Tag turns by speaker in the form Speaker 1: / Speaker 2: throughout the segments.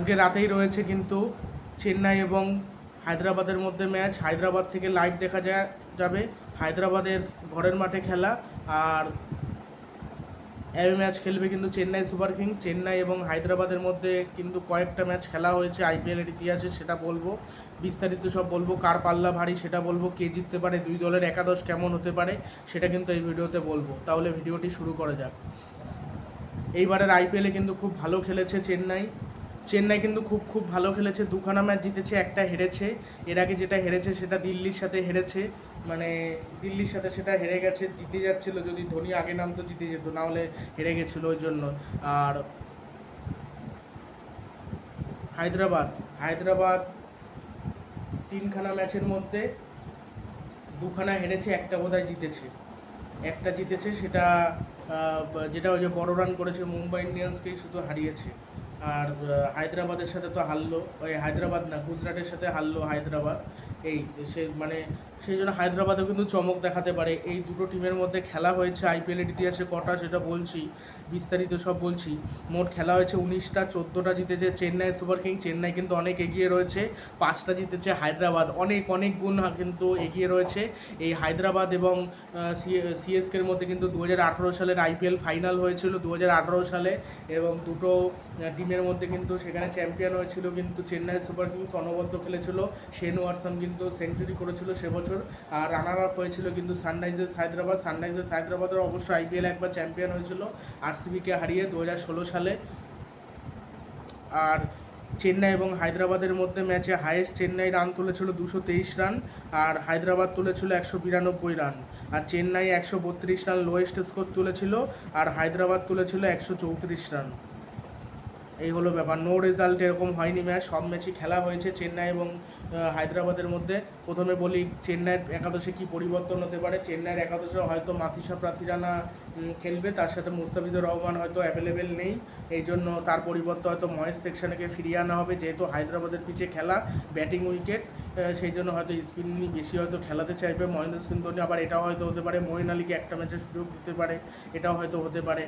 Speaker 1: আজকে রাতেই রয়েছে কিন্তু চেন্নাই এবং হায়দ্রাবাদের মধ্যে ম্যাচ। হায়দ্রাবাদ থেকে লাইভ দেখা যাবে। হায়দ্রাবাদের ঘরের মাঠে খেলা। আর এই ম্যাচ খেলবে কিন্তু চেন্নাই সুপার কিংস। চেন্নাই এবং হায়দ্রাবাদের মধ্যে কিন্তু কয়েকটা ম্যাচ খেলা হয়েছে আইপিএলের ইতিহাসে, সেটা বলব। বিস্তারিত সব বলব। কার পাল্লা ভারী সেটা বলব। কে জিততে পারে, দুই দলের একাদশ কেমন হতে পারে, সেটা কিন্তু এই ভিডিওতে বলব। তাহলে ভিডিওটি শুরু করা যাক। এইবারের আইপিএলে কিন্তু খুব ভালো খেলেছে চেন্নাই। চেন্নাই কিন্তু খুব খুব ভালো খেলেছে। দুখানা ম্যাচ জিতেছে, একটা হেরেছে। এর আগে যেটা হেরেছে সেটা দিল্লির সাথে হেরেছে। মানে দিল্লির সাথে সেটা হেরে গেছে, জিতে যাচ্ছিল যদি ধোনি আগে নামতো জিতে যেত, না হলে হেরে গেছিল ওই জন্য। আর হায়দ্রাবাদ হায়দ্রাবাদ তিনখানা ম্যাচের মধ্যে দুখানা হেরেছে, একটা বোধহয় জিতেছে। একটা জিতেছে, সেটা যেটা ওই যে বড় রান করেছে মুম্বাই ইন্ডিয়ান্সকেই শুধু হারিয়েছে। আর হায়দ্রাবাদের সাথে তো হারলো ওই হায়দ্রাবাদ না, গুজরাটের সাথে হারলো হায়দ্রাবাদ। এই সে মানে সেই জন্য হায়দ্রাবাদও কিন্তু চমক দেখাতে পারে। এই দুটো টিমের মধ্যে খেলা হয়েছে আইপিএলের ইতিহাসে কটা সেটা বলছি, বিস্তারিত সব বলছি। মোট খেলা হয়েছে উনিশটা, চোদ্দোটা জিতেছে চেন্নাই সুপার কিং। চেন্নাই কিন্তু অনেক এগিয়ে রয়েছে, পাঁচটা জিতেছে হায়দ্রাবাদ। অনেক অনেক গুণ কিন্তু এগিয়ে রয়েছে। এই হায়দ্রাবাদ এবং সিএসকের মধ্যে কিন্তু দু হাজার আঠেরো সালের আইপিএল ফাইনাল হয়েছিল দু হাজার আঠেরো সালে এবং দুটো টিমের মধ্যে কিন্তু সেখানে চ্যাম্পিয়ন হয়েছিল কিন্তু চেন্নাই সুপার কিংস অনবদ্য খেলেছিল। শেন ওয়াটসন কিন্তু সেঞ্চুরি করেছিল সে বছর। আর রানার আপ হয়েছিল কিন্তু সানরাইজার্স হায়দ্রাবাদ। সানরাইজার্স হায়দ্রাবাদের অবশ্য আইপিএল একবার চ্যাম্পিয়ন হয়েছিল আরসিবিকে হারিয়ে দু হাজার ষোলো সালে। আর চেন্নাই এবং হায়দ্রাবাদের মধ্যে ম্যাচে হায়েস্ট চেন্নাই রান তুলেছিল দুশো তেইশ রান আর হায়দ্রাবাদ তুলেছিল একশো বিরানব্বই রান আর চেন্নাই একশো বত্রিশ রান লোয়েস্ট স্কোর তুলেছিল আর হায়দ্রাবাদ তুলেছিল একশো চৌত্রিশ রান এই হলো ব্যাপার। নো রেজাল্ট এরকম হয়নি ম্যাচ। সব ম্যাচই খেলা হয়েছে চেন্নাই এবং হায়দ্রাবাদের মধ্যে। প্রথমে বলি, চেন্নাইয়ের একাদশে কি পরিবর্তন হতে পারে? চেন্নাইয়ের একাদশে হয়তো মাথিসা প্রার্থীরানা খেলবে। তার সাথে মুস্তাফিজুর রহমান হয়তো অ্যাভেলেবেল নেই। এই জন্য তার পরিবর্তে হয়তো মহেশ তেকসানাকে ফিরিয়ে আনা হবে, যেহেতু হায়দ্রাবাদের পিছে খেলা ব্যাটিং উইকেট সেই জন্য হয়তো স্পিন বেশি হয়তো খেলাতে চাইবে। মহেন্দ্র সিং ধোনি আবার এটাও হয়তো হতে পারে। মহিন আলীকে একটা ম্যাচের সুযোগ দিতে পারে, এটাও হয়তো হতে পারে।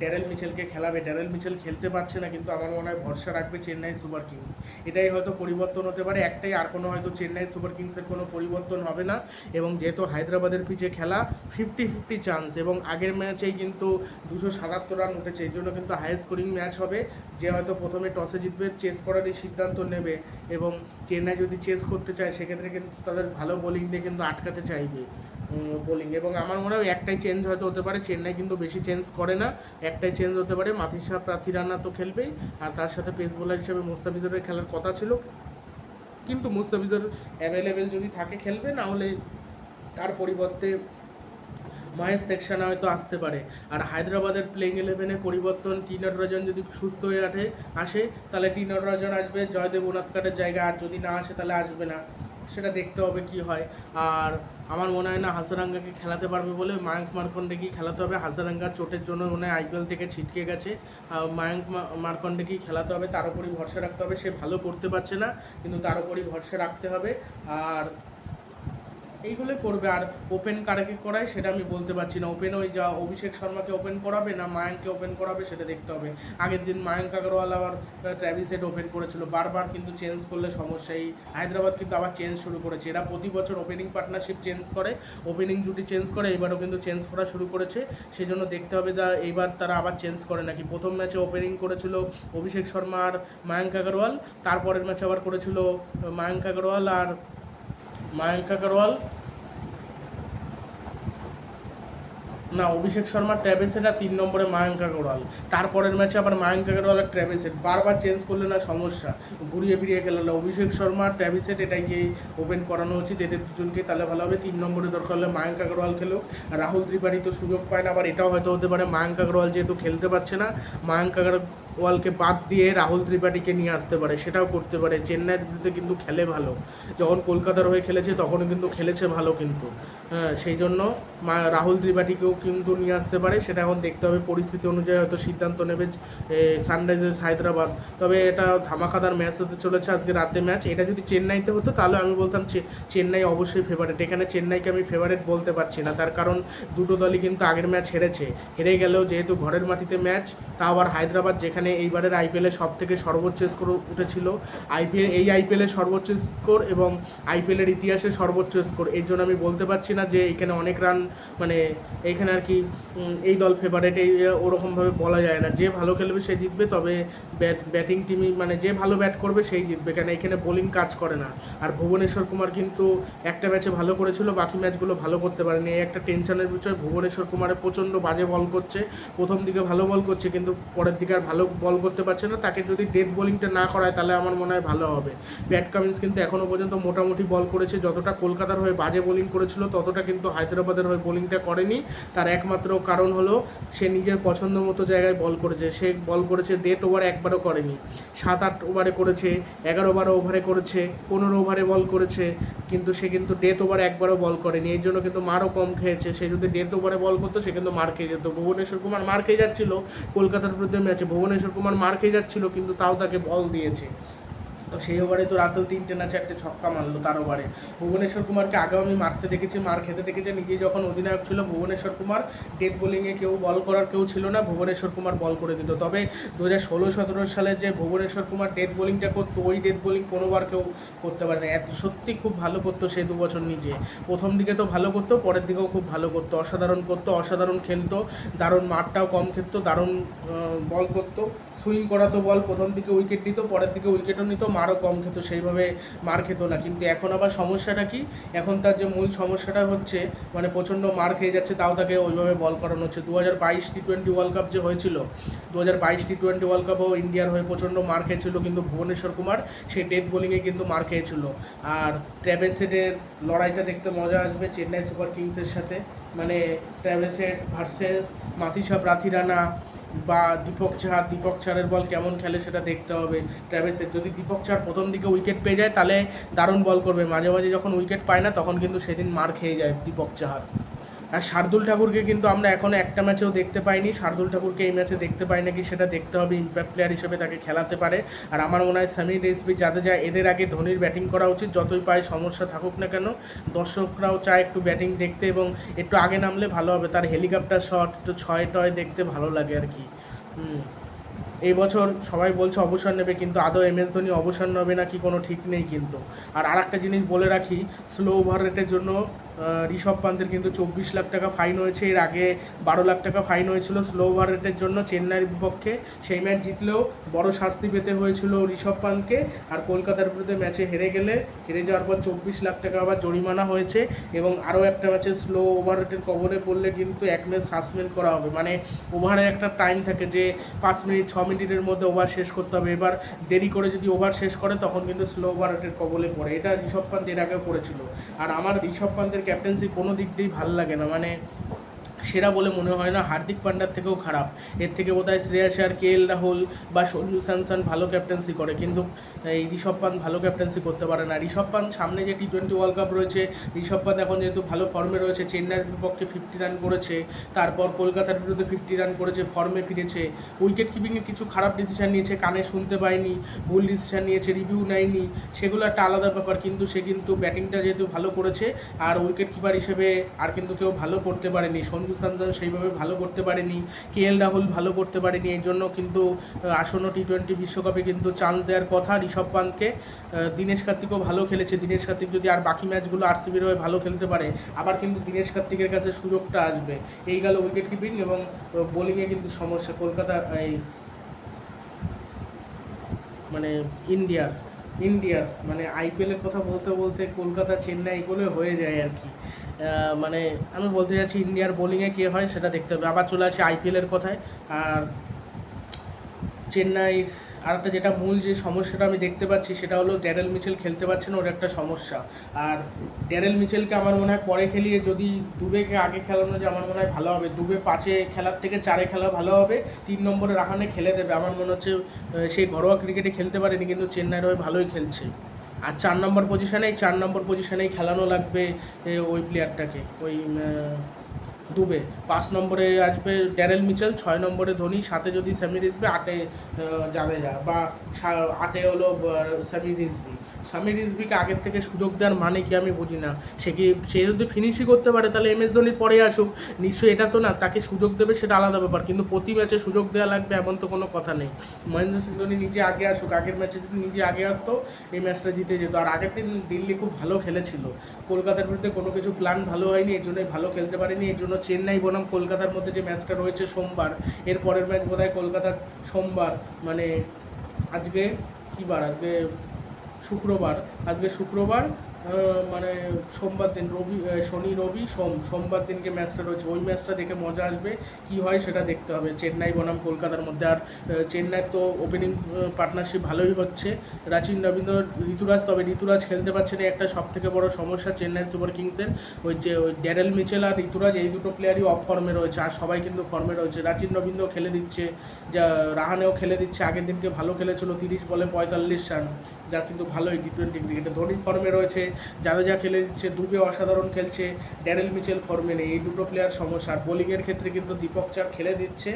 Speaker 1: ড্যারেল মিচেলকে খেলাবে। ড্যারেল মিচেল খেলতে পারছে না, কিন্তু আমার মনে হয় ভরসা রাখবে চেন্নাই সুপার কিংস। এটাই হয়তো পরিবর্তন হতে পারে। একটাই আর কোনো হয়তো চেন্নাই সুপার কিংসের কোনো পরিবর্তন হবে না। এবং যেহেতু হায়দ্রাবাদের পিছে খেলা ফিফটি ফিফটি চান্স এবং আগের ম্যাচেই কিন্তু দুশো সাতাত্তর রান উঠেছে এই জন্য কিন্তু হাই স্কোরিং ম্যাচ হবে। যে হয়তো প্রথমে টসে জিতবে চেস করারই সিদ্ধান্ত নেবে এবং চেন্নাই যদি চেস করতে চায়, সেক্ষেত্রে কিন্তু তাদের ভালো বোলিং দিয়ে কিন্তু আটকাতে চাইবে বোলিং এবং আমার মনে হয় একটাই চেঞ্জ হয়তো হতে পারে, চেন্নাই কিন্তু বেশি চেঞ্জ করে না, একটাই চেঞ্জ হতে পারে। মাথিসা প্রার্থী রান্না তো খেলবেই, আর তার সাথে পেস বোলার হিসেবে মুস্তাফিজুরের খেলার কথা ছিল। কিন্তু মুস্তাফিজুর অ্যাভেলেবেল যদি থাকে খেলবে, না হলে তার পরিবর্তে মহেশ সেকশানা হয়তো আসতে পারে। আর হায়দ্রাবাদের প্লেইং ইলেভেনে পরিবর্তন টিনার রজন যদি সুস্থ হয়ে আঠে আসে, তাহলে টিনার রজন আসবে, জয়দেব উনাৎকাটের জায়গা আর যদি না আসে, তাহলে আসবে না। সেটা দেখতে হবে কি হয়। আর আমার মনে হয় না হাসারাঙ্গাকে খেলাতে পারবে বলে মায়াঙ্ক মার্কন্ডেকেই খেলাতে হবে। হাসারাঙ্গার চোটের জন্য মনে হয় আইপিএল থেকে ছিটকে গেছে। মায়াঙ্ক মা- খেলাতে হবে। তার উপরই ভরসা রাখতে হবে। সে ভালো করতে পারছে না, কিন্তু তার উপরই ভরসা রাখতে হবে। আর এইগুলো করবে। আর ওপেন কারাকে করায় সেটা আমি বলতে পারছি না। ওপেন ওই যা অভিষেক শর্মাকে ওপেন করাবে না মায়াঙ্ককে ওপেন করাবে সেটা দেখতে হবে। আগের দিন মায়াঙ্ক আগরওয়াল আবার ট্র্যাভিসেট ওপেন করেছিল। বারবার কিন্তু চেঞ্জ করলে সমস্যা। এই হায়দ্রাবাদ কিন্তু আবার চেঞ্জ শুরু করেছে। এরা প্রতি বছর ওপেনিং পার্টনারশিপ চেঞ্জ করে ওপেনিং জুটি চেঞ্জ করে, এবারও কিন্তু চেঞ্জ করা শুরু করেছে। সেই জন্য দেখতে হবে দা এইবার তারা আবার চেঞ্জ করে নাকি। প্রথম ম্যাচে ওপেনিং করেছিল অভিষেক শর্মা আর মায়াঙ্ক আগরওয়াল। তারপরের ম্যাচে আবার করেছিল মায়াঙ্ক আগরওয়াল আর মায়াঙ্ক আগরওয়াল। না, অভিষেক শর্মার ট্র্যাভেসেট আর তিন নম্বরে মায়াঙ্ক আগরওয়াল। তারপরের ম্যাচে আবার মায়াঙ্ক আগরওয়াল আর ট্র্যাভেসেট বারবার চেঞ্জ করলে না সমস্যা। ঘুরিয়ে ফিরিয়ে খেলালে অভিষেক শর্মা ট্র্যাভিসেট এটাই গিয়ে ওপেন করানো উচিত। এদের দুজনকে তাহলে ভালো হবে। তিন নম্বরে দরকার হলে মায়াঙ্ক আগরওয়াল খেলো রাহুল ত্রিপাঠী তো সুযোগ পায় না, আবার এটাও হয়তো হতে পারে। মায়াঙ্ক আগরওয়াল যেহেতু খেলতে পারছে না, মায়াঙ্ক আগরওয়ালকে বাদ দিয়ে রাহুল ত্রিপাঠীকে নিয়ে আসতে পারে, সেটাও করতে পারে। চেন্নাইয়ের বিরুদ্ধে কিন্তু খেলে ভালো। যখন কলকাতার হয়ে খেলেছে, তখনও কিন্তু খেলেছে ভালো কিন্তু। হ্যাঁ সেই জন্য রাহুল ত্রিপাঠীকেও কিন্তু নিয়ে আসতে পারে। সেটা এখন দেখতে হবে। পরিস্থিতি অনুযায়ী হয়তো সিদ্ধান্ত নেবে সানরাইজার্স হায়দ্রাবাদ। তবে এটা ধামাকাদার ম্যাচ হতে চলেছে আজকে রাতে ম্যাচ। এটা যদি চেন্নাইতে হতো, তাহলে আমি বলতাম চেন্নাই অবশ্যই ফেভারিট এখানে চেন্নাইকে আমি ফেভারিট বলতে পারছি না। তার কারণ দুটো দলই কিন্তু আগের ম্যাচ হেরেছে। হেরে গেলেও যেহেতু ঘরের মাটিতে ম্যাচ তা আবার হায়দ্রাবাদ যেখানে এখানে এইবারের আইপিএলের সব থেকে সর্বোচ্চ স্কোর উঠেছিল। আইপিএল, এই আইপিএলের সর্বোচ্চ স্কোর এবং আইপিএলের ইতিহাসে সর্বোচ্চ স্কোর। এর জন্য আমি বলতে পারছি না যে এখানে অনেক রান মানে এইখানে আর কি এই দল ফেভারেট এই ওরকমভাবে বলা যায় না। যে ভালো খেলবে সে জিতবে, তবে ব্যাট ব্যাটিং টিমই মানে যে ভালো ব্যাট করবে সেই জিতবে। কেন এখানে বোলিং কাজ করে না। আর ভুবনেশ্বর কুমার কিন্তু একটা ম্যাচে ভালো করেছিল, বাকি ম্যাচগুলো ভালো করতে পারেনি। এই একটা টেনশনের বিষয়, ভুবনেশ্বর কুমারের প্রচণ্ড বাজে বল করছে। প্রথম দিকে ভালো বল করছে, কিন্তু পরের দিকে আর ভালো বল করতে পারছে না, তাকে যদি ডেথ বোলিংটা না করায় তাহলে আমার মনে হয় ভালো হবে। প্যাট কামিন্স কিন্তু এখনও পর্যন্ত মোটামুটি বল করেছে, যতটা কলকাতার হয়ে বাজে বোলিং করেছিল, ততটা কিন্তু হায়দ্রাবাদের হয়ে বোলিংটা করেনি। তার একমাত্র কারণ হলো, সে নিজের পছন্দ মতো জায়গায় বল করেছে। সে বল করেছে ডেথ ওভার একবারও করেনি। সাত আট ওভারে করেছে, এগারো বারো ওভারে করেছে, পনেরো ওভারে বল করেছে, কিন্তু সে কিন্তু ডেথ ওভার একবারও বল করেনি। এর জন্য কিন্তু মারও কম খেয়েছে। সে যদি ডেথ ওভারে বল করতো, সে কিন্তু মার খেয়ে যেত। ভুবনেশ্বর কুমার মার খেয়ে যাচ্ছিল কলকাতার বিরুদ্ধে ম্যাচে ভুবনেশ্বর কুমার মার খেয়ে যাচ্ছিল কিন্তু তাও তাকে বল দিয়েছে। তো সেই ওভারে তো রাসেল তিনটে না চারটে ছক্কা মারলো তার ওভারে। ভুবনেশ্বর কুমারকে আগেও আমি মারতে দেখেছি, মার খেতে দেখেছি নিজে যখন অধিনায়ক ছিল ভুবনেশ্বর কুমার ডেথ বোলিংয়ে কেউ বল করার কেউ ছিল না, ভুবনেশ্বর কুমার বল করে দিত। তবে দু হাজার ষোলো সতেরো সালে যে ভুবনেশ্বর কুমার ডেথ বোলিংটা করতো, ওই ডেথ বোলিং কোনোবার কেউ করতে পারে না এত সত্যি খুব ভালো করতো সেই দু বছর নিজে। প্রথম দিকে তো ভালো করতো, পরের দিকেও খুব ভালো করতো। অসাধারণ করতো, অসাধারণ খেলতো, দারুণ মাঠটাও কম খেলতো, দারুণ বল করতো। সুইং করাতো বল প্রথম দিকে উইকেট নিত, পরের দিকে উইকেটও নিত মারও কম খেত, সেইভাবে মার খেত না। কিন্তু এখন আবার সমস্যাটা কি? এখন তার যে মূল সমস্যাটা হচ্ছে মানে প্রচণ্ড মার খেয়ে যাচ্ছে, তাও তাকে ওইভাবে বল করানো হচ্ছে। দু হাজার বাইশ টি টোয়েন্টি ওয়ার্ল্ড কাপ যে হয়েছিল দু হাজার বাইশ টি টোয়েন্টি ওয়ার্ল্ড কাপও ইন্ডিয়ার হয়ে প্রচণ্ড মার খেয়েছিল, কিন্তু ভুবনেশ্বর কুমার সেই ডেথ বোলিংয়ে কিন্তু মার খেয়েছিল। আর ট্র্যাভেসেটের লড়াইটা দেখতে মজা আসবে, চেন্নাই সুপার কিংসের সাথে। মানে ট্র্যাভেসেট ভার্সেস মাথিসা প্রাথিরানা বা দীপক চাহার দীপক ছাড়ের বল কেমন খেলে সেটা দেখতে হবে। ট্র্যাভেসের যদি দীপক ছাড় প্রথম দিকে উইকেট পেয়ে যায়, তাহলে দারুণ বল করবে। মাঝে মাঝে যখন উইকেট পায় না, তখন কিন্তু সেদিন মার খেয়ে যায় দীপক চাহার আর শার্দুল ঠাকুরকে কিন্তু আমরা এখনও একটা ম্যাচেও দেখতে পাইনি। শার্দুল ঠাকুরকে এই ম্যাচে দেখতে পাই নাকি সেটা দেখতে হবে ইম্প্যাক্ট প্লেয়ার হিসেবে তাকে খেলাতে পারে। আর আমার মনে হয় সামি রেসবি যায় এদের আগে ধোনির ব্যাটিং করা উচিত, যতই পায় সমস্যা থাকুক না কেন। দর্শকরাও চায় একটু ব্যাটিং দেখতে এবং একটু আগে নামলে ভালো হবে। তার হেলিকপ্টার শট একটু ছয় টয় দেখতে ভালো লাগে আর কি। এই বছর সবাই বলছে অবসর নেবে, কিন্তু আদৌ এম এস ধোনি অবসর নেবে নাকি কোনো ঠিক নেই কিন্তু। আর আরেকটা জিনিস বলে রাখি স্লো ওভার রেটের জন্য ঋষভ পান্তের কিন্তু চব্বিশ লাখ টাকা ফাইন হয়েছে। এর আগে বারো লাখ টাকা ফাইন হয়েছিল স্লো ওভার রেটের জন্য চেন্নাইয়ের বিপক্ষে। সেই ম্যাচ জিতলেও বড় শাস্তি পেতে হয়েছিল ঋষভ পান্তকে। আর কলকাতার বিরুদ্ধে ম্যাচে হেরে গেলে, হেরে যাওয়ার পর চব্বিশ লাখ টাকা আবার জরিমানা হয়েছে এবং আরও একটা ম্যাচে স্লো ওভার রেটের কবরে পড়লে কিন্তু এক ম্যাচ সাসপেন্ড করা হবে। মানে ওভারে একটা টাইম থাকে যে পাঁচ মিনিট, ছ মিনিটের মধ্যে ওভার শেষ করতে হবে। এবার দেরি করে যদি ওভার শেষ করে, তখন কিন্তু স্লো ওভার রেটের কবলে পড়ে। এটা ঋষভ পান্ত এর আগে পড়েছিল আর আমার ঋষভ পান্তের ক্যাপ্টেন্সি কোনো দিক দিয়েই ভালো লাগে না। মানে সেরা বলে মনে হয় না। হার্দিক পান্ডার থেকেও খারাপ। এর থেকে বোধহয় শ্রেয়াস আর কে এল রাহুল বা সঞ্জু স্যামসন ভালো ক্যাপ্টেন্সি করে। কিন্তু, এই ঋষভ পান্ত ভালো ক্যাপ্টেন্সি করতে পারে না। ঋষভ পান্ত সামনে যে টি টোয়েন্টি ওয়ার্ল্ড কাপ রয়েছে, ঋষভ পান্ত এখন যেহেতু ভালো ফর্মে রয়েছে, চেন্নাইয়ের বিপক্ষে ফিফটি রান করেছে, তারপর কলকাতার বিরুদ্ধে ফিফটি রান করেছে ফর্মে ফিরেছে। উইকেট কিপিংয়ে কিছু খারাপ ডিসিশন নিয়েছে, কানে শুনতে পায়নি, ভুল ডিসিশান নিয়েছে রিভিউ নেয়নি, সেগুলো একটা আলাদা ব্যাপার। কিন্তু সে কিন্তু ব্যাটিংটা যেহেতু ভালো করেছে, আর উইকেট কিপার হিসেবে আর কিন্তু কেউ ভালো করতে পারেনি। সঞ্জু স্যামসন সেইভাবে ভালো করতে পারেনি, কে এল রাহুল ভালো করতে পারেনি, এই জন্য কিন্তু আসন্ন টি টোয়েন্টি বিশ্বকাপে কিন্তু চান্স দেওয়ার কথা ঋষভ পান্তকে দীনেশ কার্তিকও ভালো খেলেছে, দীনেশ কার্তিক যদি আর বাকি ম্যাচগুলো আরসিবির হয়ে ভালো খেলতে পারে, আবার কিন্তু দীনেশ কার্তিকের কাছে সুযোগটা আসবে। এই গেল উইকেট কিপিং এবং বোলিংয়ে কিন্তু সমস্যা, কলকাতা, এই মানে ইন্ডিয়ার ইন্ডিয়ার মানে আইপিএলের কথা বলতে বলতে কলকাতা চেন্নাই এগুলো হয়ে যায় আর কি। মানে আমি বলতে চাচ্ছি ইন্ডিয়ার বোলিংয়ে কে হয় সেটা দেখতে হবে। আবার চলে আসে আইপিএলের কথায়। আর চেন্নাই আর একটা যেটা মূল যে সমস্যাটা আমি দেখতে পাচ্ছি সেটা হলো ড্যারেল মিচেল খেলতে পারছে না, ওর একটা সমস্যা। আর ড্যারেল মিচেলকে আমার মনে হয় পরে খেলিয়ে যদি দুবেকে আগে খেলানো যে আমার মনে হয় ভালো হবে। দুবে পাঁচে খেলার থেকে চারে খেলা ভালো হবে। তিন নম্বরে রাহানে খেলে দেবে। আমার মনে হচ্ছে সেই ঘরোয়া ক্রিকেটে খেলতে পারেনি, কিন্তু চেন্নাইয়ের হয়ে ভালোই খেলছে। আর চার নম্বর পজিশনেই চার নম্বর পজিশনেই খেলানো লাগবে ওই প্লেয়ারটাকে ওই দুবে। পাঁচ নম্বরে আসবে ড্যারেল মিচেল, ছয় নম্বরে ধোনি সাথে যদি স্যামি রিজবি আটে জাদেজা বা আটে হলো স্যামি রিজবি স্যামি রিজবিকে আগের থেকে সুযোগ দেওয়ার মানে কি আমি বুঝি না। সে কি, সে যদি ফিনিশই করতে পারে, তাহলে এম এস ধোনির পরে আসুক। নিশ্চয়ই এটা তো না, তাকে সুযোগ দেবে সেটা আলাদা ব্যাপার। কিন্তু প্রতি ম্যাচে সুযোগ দেওয়া লাগবে এমন তো কোনো কথা নেই। মহেন্দ্র সিং ধোনি নিজে আগে আসুক, আগের ম্যাচে যদি নিজে আগে আসতো, এই ম্যাচটা জিতে যেত। আর আগের দিন দিল্লি খুব ভালো খেলেছিল। কলকাতার বিরুদ্ধে কোনো কিছু প্ল্যান ভালো হয়নি, এর জন্যই ভালো খেলতে পারেনি, এর জন্য চেন্নাই বনাম কলকাতার মধ্যে যে ম্যাচটা রয়েছে সোমবার, এর পরের ম্যাচ বোধহয় কলকাতার সোমবার মানে আজকে কী বার? আজকে শুক্রবার আজকে শুক্রবার মানে সোমবার দিন, রবি শনি, রবি, সোম। সোমবার দিনকে ম্যাচটা রয়েছে। ওই ম্যাচটা দেখে মজা আসবে। কি হয় সেটা দেখতে হবে। চেন্নাই, বনাম, কলকাতার মধ্যে। আর চেন্নাইয়ের তো ওপেনিং পার্টনারশিপ ভালোই হচ্ছে। রাচিন, রবীন্দ্র, ঋতুরাজ, তবে ঋতুরাজ খেলতে পারছে না। একটা সব থেকে বড় সমস্যা চেন্নাই সুপার কিংসের। ওই যে, ওই ড্যারেল মিচেল আর ঋতুরাজ, এই দুটো প্লেয়ারই অফ ফর্মে রয়েছে। আর সবাই কিন্তু ফর্মে রয়েছে। রাচিন, রবীন্দ্র খেলে দিচ্ছে। যা, রাহানেও খেলে দিচ্ছে। আগের দিনকে ভালো খেলেছিল। তিরিশ বলে পঁয়তাল্লিশ রান। যার কিন্তু ভালোই টি টোয়েন্টি ক্রিকেটে ধোনি ফর্মে রয়েছে জাদেজা খেলে দিচ্ছে দুবে অসাধারণ খেলছে ড্যারেল মিচেল ফর্মে নেই। এই দুটো প্লেয়ার সমস্যা। আর বোলিংয়ের ক্ষেত্রে কিন্তু দীপক চার খেলে দিচ্ছে।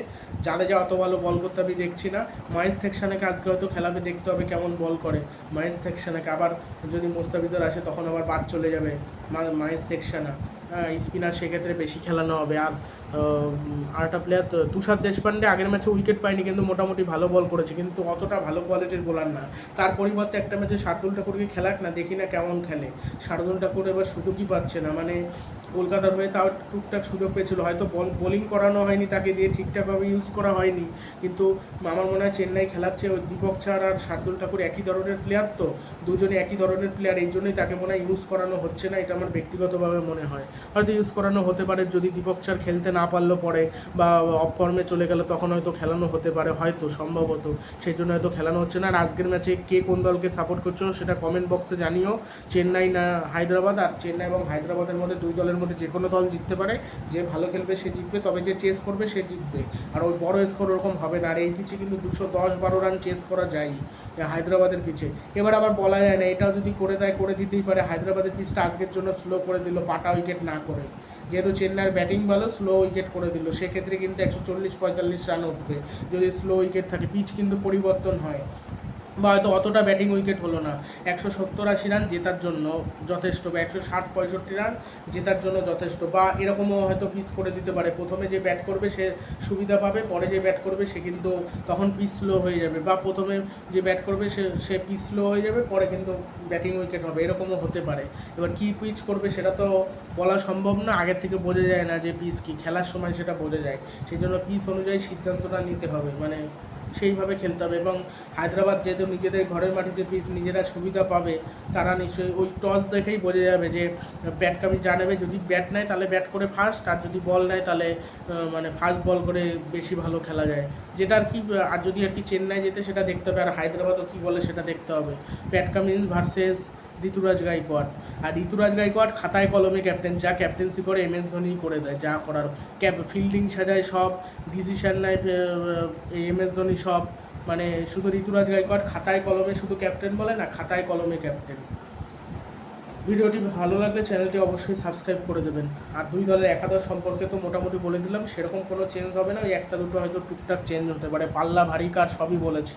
Speaker 1: জাদেজা অত ভালো বল করতে আমি দেখছি না। মাইস থেকসানাকে আজকে হয়তো খেলাবে, দেখতে হবে কেমন বল করে। মাইস থেকসানাকে আবার যদি মোস্তাফিজুর আসে, তখন আবার বাদ চলে যাবে মাইস থেকসানা। হ্যাঁ স্পিনার সেক্ষেত্রে বেশি খেলানো হবে। আর আর একটা প্লেয়ার তুষার দেশপান্ডে আগের ম্যাচে উইকেট পায়নি, কিন্তু মোটামুটি ভালো বল করেছে, কিন্তু অতটা ভালো কোয়ালিটির বোলার না। তার পরিবর্তে একটা ম্যাচে শার্দুল ঠাকুরকে খেলাক না, দেখি না কেমন খেলে। শার্দুল ঠাকুর এবার সুযোগই পাচ্ছে না মানে কলকাতার হয়ে তাও টুকটাক সুযোগ পেয়েছিল। হয়তো বল বোলিং করানো হয়নি তাকে দিয়ে ঠিকঠাকভাবে ইউজ করা হয়নি, কিন্তু আমার মনে হয় চেন্নাই খেলাচ্ছে, ওই দীপক চার আর শার্দুল ঠাকুর একই ধরনের প্লেয়ার তো দুজনে একই ধরনের প্লেয়ার এই জন্যই তাকে মনে হয় ইউজ করানো হচ্ছে না, এটা আমার ব্যক্তিগতভাবে মনে হয়। হয়তো ইউজ করানো হতে পারে যদি দীপক চার খেলতে না পারল পরে বা অফ ফর্মে চলে গেল, তখন হয়তো খেলানো হতে পারে, হয়তো সম্ভবত। সেই জন্য হয়তো খেলানো হচ্ছে না। আর আজকের ম্যাচে কে কোন দলকে সাপোর্ট করছ সেটা কমেন্ট বক্সে জানিও। চেন্নাই না হায়দ্রাবাদ। আর চেন্নাই এবং হায়দ্রাবাদের মধ্যে দুই দলের মধ্যে যে কোনো দল জিততে পারে। যে ভালো খেলবে সে জিতবে, তবে যে চেস করবে সে জিতবে। আর ওই বড় স্কোর ওরকম হবে না। আর এই পিচে কিন্তু দুশো দশ বারো রান চেস করা যায় হায়দ্রাবাদের পিচে এবার আবার বলা যায় না, এটাও যদি করে দেয়, করে দিতেই পারে। হায়দ্রাবাদের পিচটা আজকের জন্য স্লো করে দিল, পাটা উইকেট না করে। যেহেতু চেন্নাইয়ের ব্যাটিং ভালো স্লো উইকেট করে দিল, সেক্ষেত্রে কিন্তু একশো চল্লিশ পঁয়তাল্লিশ রান উঠবে। যদি স্লো উইকেট থাকে পিচ কিন্তু পরিবর্তন হয়। বা হয়তো অতটা ব্যাটিং উইকেট হলো না। একশো সত্তর আশি রান জেতার জন্য যথেষ্ট বা একশো ষাট, পঁয়ষট্টি রান জেতার জন্য যথেষ্ট বা এরকমও হয়তো পিস করে দিতে পারে। প্রথমে যে ব্যাট করবে সে সুবিধা পাবে, পরে যে ব্যাট করবে সে কিন্তু তখন পিস স্লো হয়ে যাবে বা প্রথমে যে ব্যাট করবে সে সে পিস স্লো হয়ে যাবে, পরে কিন্তু ব্যাটিং উইকেট হবে। এরকমও হতে পারে। এবার কী পিচ করবে সেটা তো বলা সম্ভব না। আগের থেকে বোঝা যায় না যে পিচ কী। খেলার সময় সেটা বোঝা যায়। সেই জন্য পিচ অনুযায়ী সিদ্ধান্তটা নিতে হবে। মানে সেইভাবে খেলতে হবে এবং হায়দ্রাবাদ যেহেতু নিজেদের ঘরের মাটিতে পিচ নিজেরা সুবিধা পাবে, তারা নিশ্চয়ই ওই টস দেখেই বোঝা যাবে যে ব্যাট কামি জানাবে যদি ব্যাট নেয় তাহলে ব্যাট করে ফার্স্ট আর যদি বল নেয় তাহলে মানে ফার্স্ট বল করে বেশি ভালো খেলা যায়। যেটা আর কি আর যদি আর কি চেন্নাই যেতে সেটা দেখতে হবে, আর হায়দ্রাবাদও কী বলে সেটা দেখতে হবে। Pat Cummins versus Ruturaj Gaikwad. আর ঋতুরাজ গাইকোয়াড় খাতায় কলমে ক্যাপ্টেন যা ক্যাপ্টেন্সি করে এম এস ধোনি করে দেয়, যা করার ক্যাপ ফিল্ডিং সাজায় সব ডিসিশন নেয় এম এস ধোনি সব। মানে শুধু ঋতুরাজ গাইকোয়াড় খাতায় কলমে শুধু ক্যাপ্টেন বলে না, খাতায় কলমে ক্যাপ্টেন ভিডিওটি ভালো লাগলে চ্যানেলটি অবশ্যই সাবস্ক্রাইব করে দেবেন। আর দুই দলের একাদশ সম্পর্কে তো মোটামুটি বলে দিলাম, সেরকম কোনো চেঞ্জ হবে না, ওই একটা দুটো হয়তো টুকটাক চেঞ্জ হতে পারে, পাল্লা ভারী কার সবই বলেছি।